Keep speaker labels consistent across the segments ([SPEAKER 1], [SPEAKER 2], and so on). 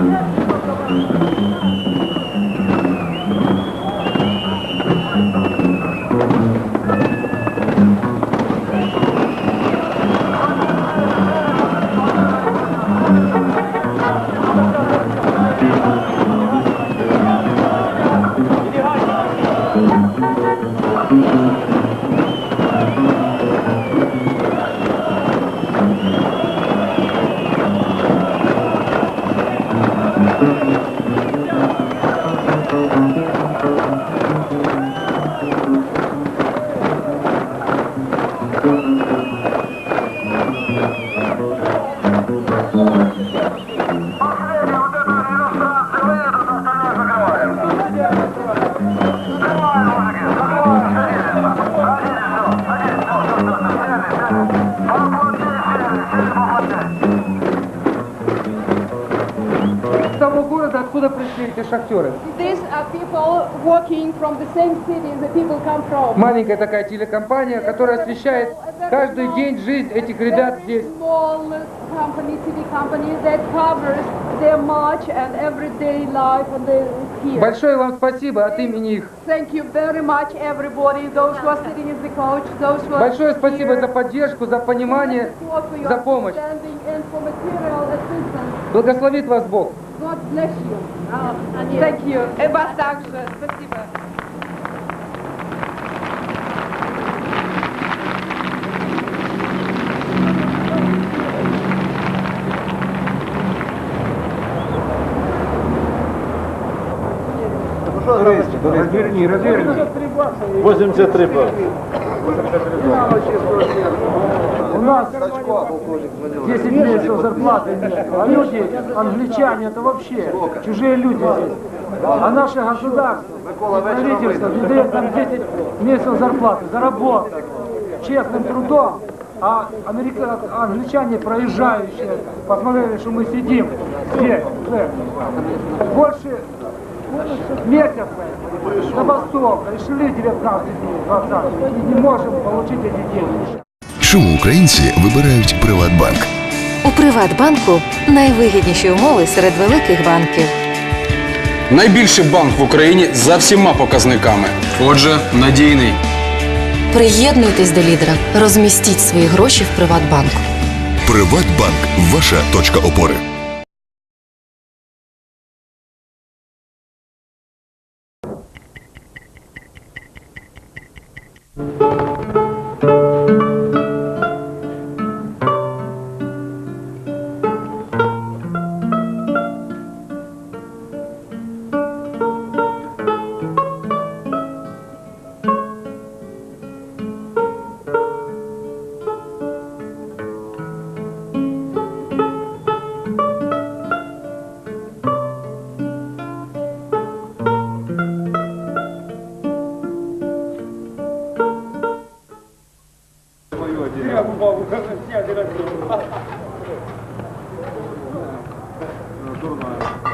[SPEAKER 1] Thank you. Шахтеры.
[SPEAKER 2] These are people working from the same city the people come from.
[SPEAKER 1] Маленькая такая телекомпания, которая освещает каждый день жизнь этих ребят здесь.
[SPEAKER 2] small company, city company that covers their march and everyday life and the here.
[SPEAKER 1] Большое вам спасибо от имени их.
[SPEAKER 2] Thank you very much, everybody, those who are sitting in the coach, those who are
[SPEAKER 1] Большое спасибо
[SPEAKER 2] here.
[SPEAKER 1] за поддержку, за понимание, за помощь. Благословит вас Бог.
[SPEAKER 2] God bless you. Thank you. И вас также. Спасибо.
[SPEAKER 3] Разверни, разверни. 83 пар.
[SPEAKER 4] У нас 10 месяцев зарплаты нет. А люди, англичане, это вообще чужие люди здесь. А наше государство, правительство дает нам 10 месяцев зарплаты, заработать честным трудом. А америка... англичане, проезжающие, посмотрели, что мы сидим здесь, больше месяца забастовка, решили 19 дней, 20, и не можем получить эти деньги.
[SPEAKER 5] Чому українці вибирають Приватбанк?
[SPEAKER 6] У Приватбанку найвигідніші умови серед великих банків.
[SPEAKER 7] Найбільший банк в Україні за всіма показниками. Отже, надійний.
[SPEAKER 6] Приєднуйтесь до лідера, розмістіть свої гроші в Приватбанку.
[SPEAKER 5] Приватбанк ваша точка опори.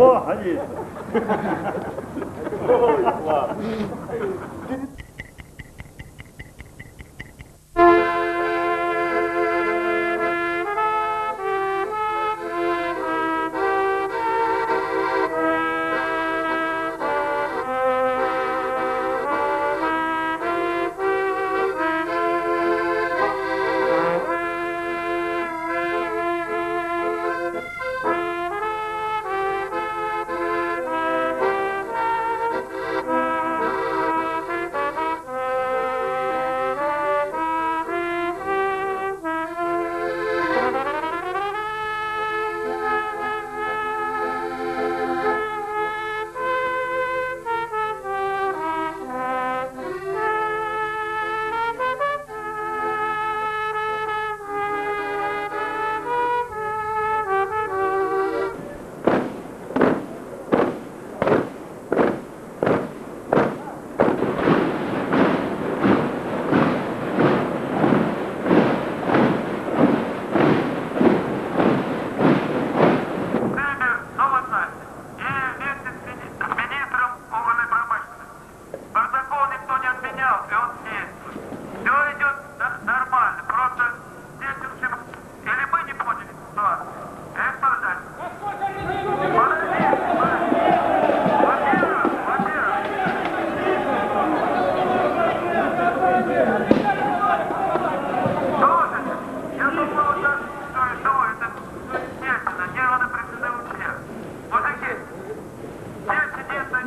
[SPEAKER 1] нам. Сегодня в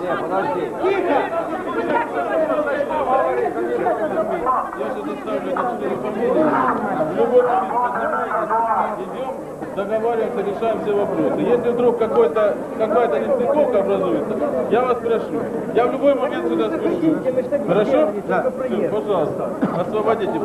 [SPEAKER 1] Не
[SPEAKER 8] обмануть. Тихо!
[SPEAKER 9] В любой момент поднимайтесь, идем, договариваемся, решаем все вопросы. Если вдруг какой-то, какая-то нестыковка образуется, я вас прошу, я в любой момент сюда спешу. Хорошо? Да. Все, пожалуйста, освободите.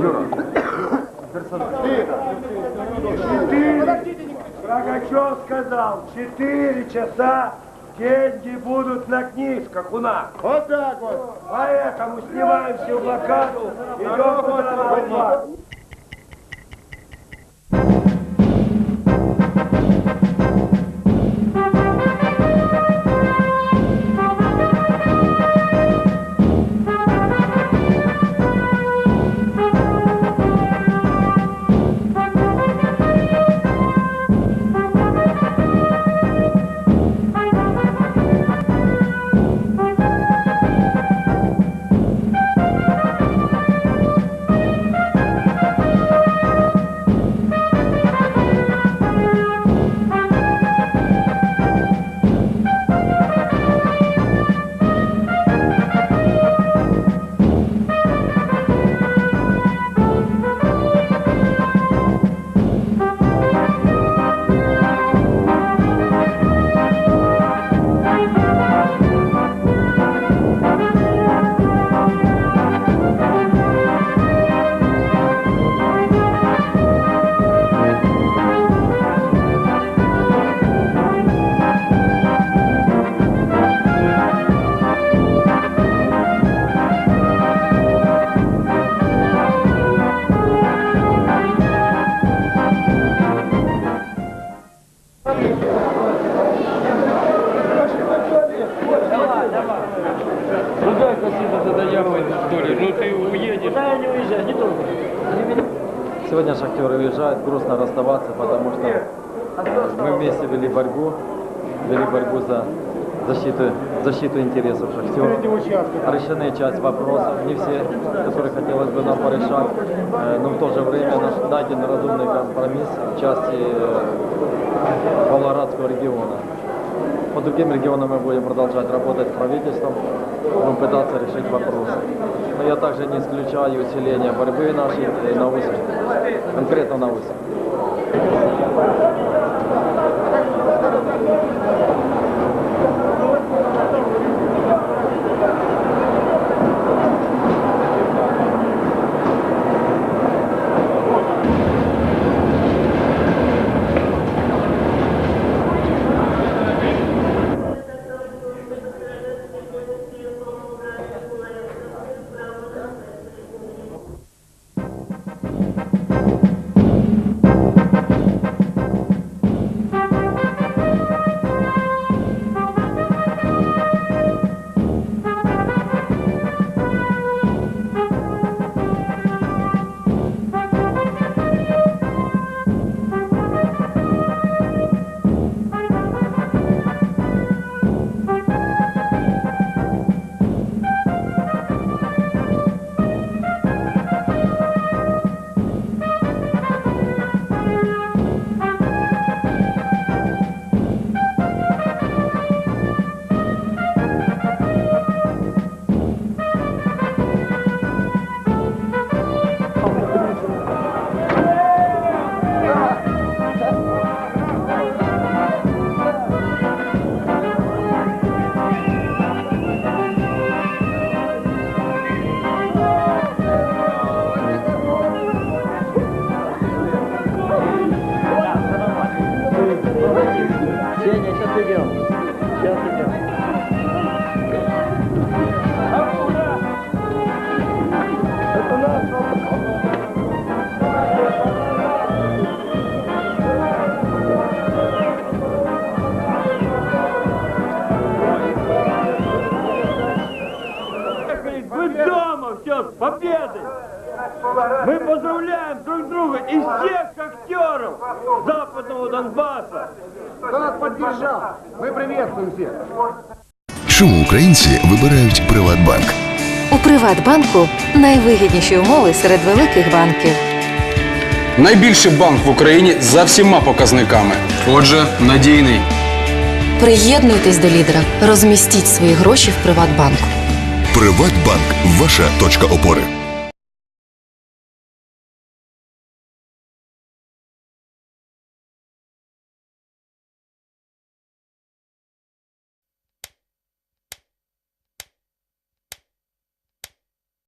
[SPEAKER 4] Рогачев сказал, четыре часа деньги будут на книжках у нас. Вот так вот. Поэтому снимаем всю блокаду, идем туда на
[SPEAKER 10] грустно расставаться, потому что мы вместе вели борьбу, вели борьбу за защиту, защиту интересов шахтеров. Решены часть вопросов, не все, которые хотелось бы нам порешать, Э, но в то же время найден разумный компромисс в части э, Павлоградского региона. По другим регионам мы будем продолжать работать с правительством, будем пытаться решить вопросы. Но я также не исключаю усиления борьбы нашей и на Усе, конкретно на Усе.
[SPEAKER 9] Вы дома, все, с победой! Мы поздравляем друг друга и всех актеров Западного Донбасса.
[SPEAKER 11] Кто поддержал? Мы приветствуем всех.
[SPEAKER 5] Чому українці вибирають Приватбанк?
[SPEAKER 6] У Приватбанку найвигідніші умови серед великих банків.
[SPEAKER 7] Найбільший банк в Україні за всіма показниками. Отже, надійний.
[SPEAKER 6] Приєднуйтесь до лідера. Розмістіть свої гроші в Приватбанку.
[SPEAKER 5] Приватбанк ваша точка опори.